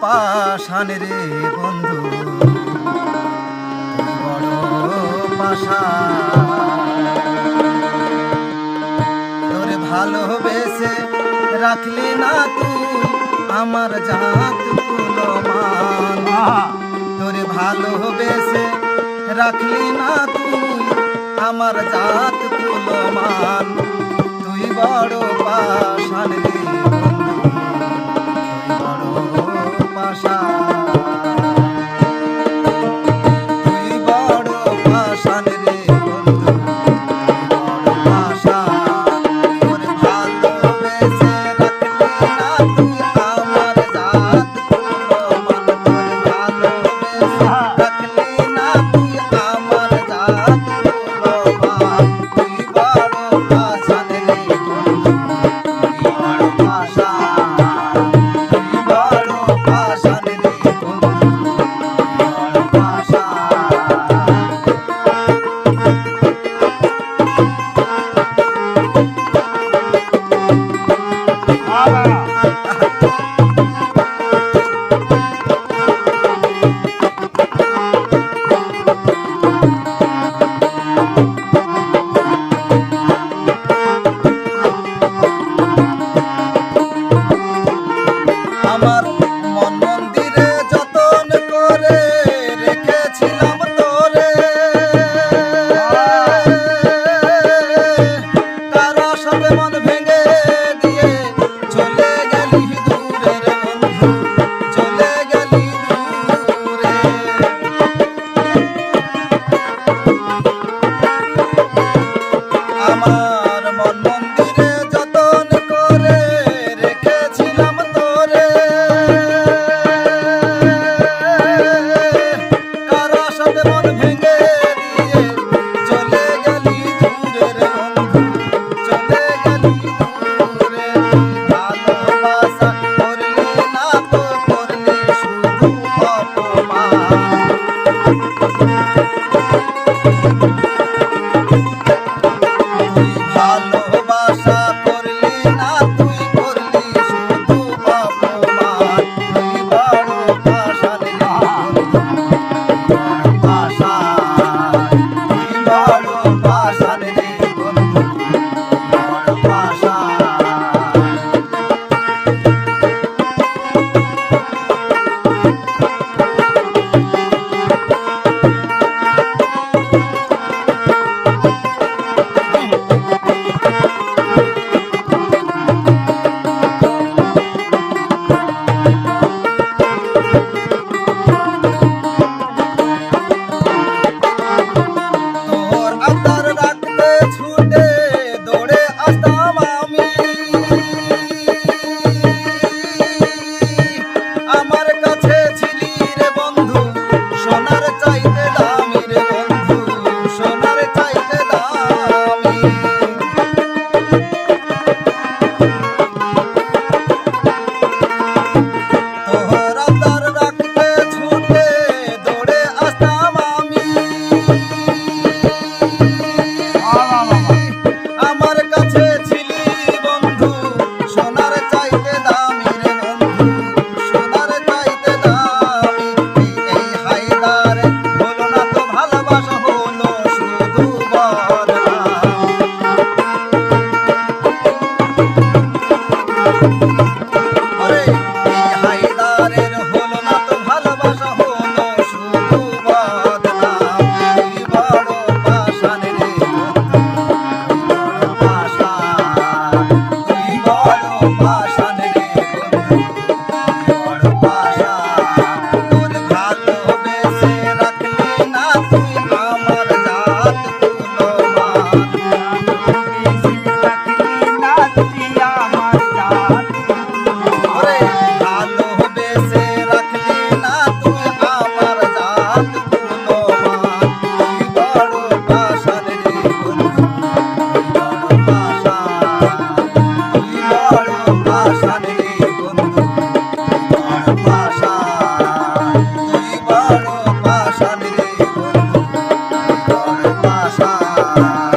পাষাণ রে বন্ধু, বড় তোর ভালোবেসে রাখলি না তুই আমার জাত তোর ভালোবেসে রাখলি না তুই আমার জাত কুলমান তুই বড় পাষাণ রে day. Bye.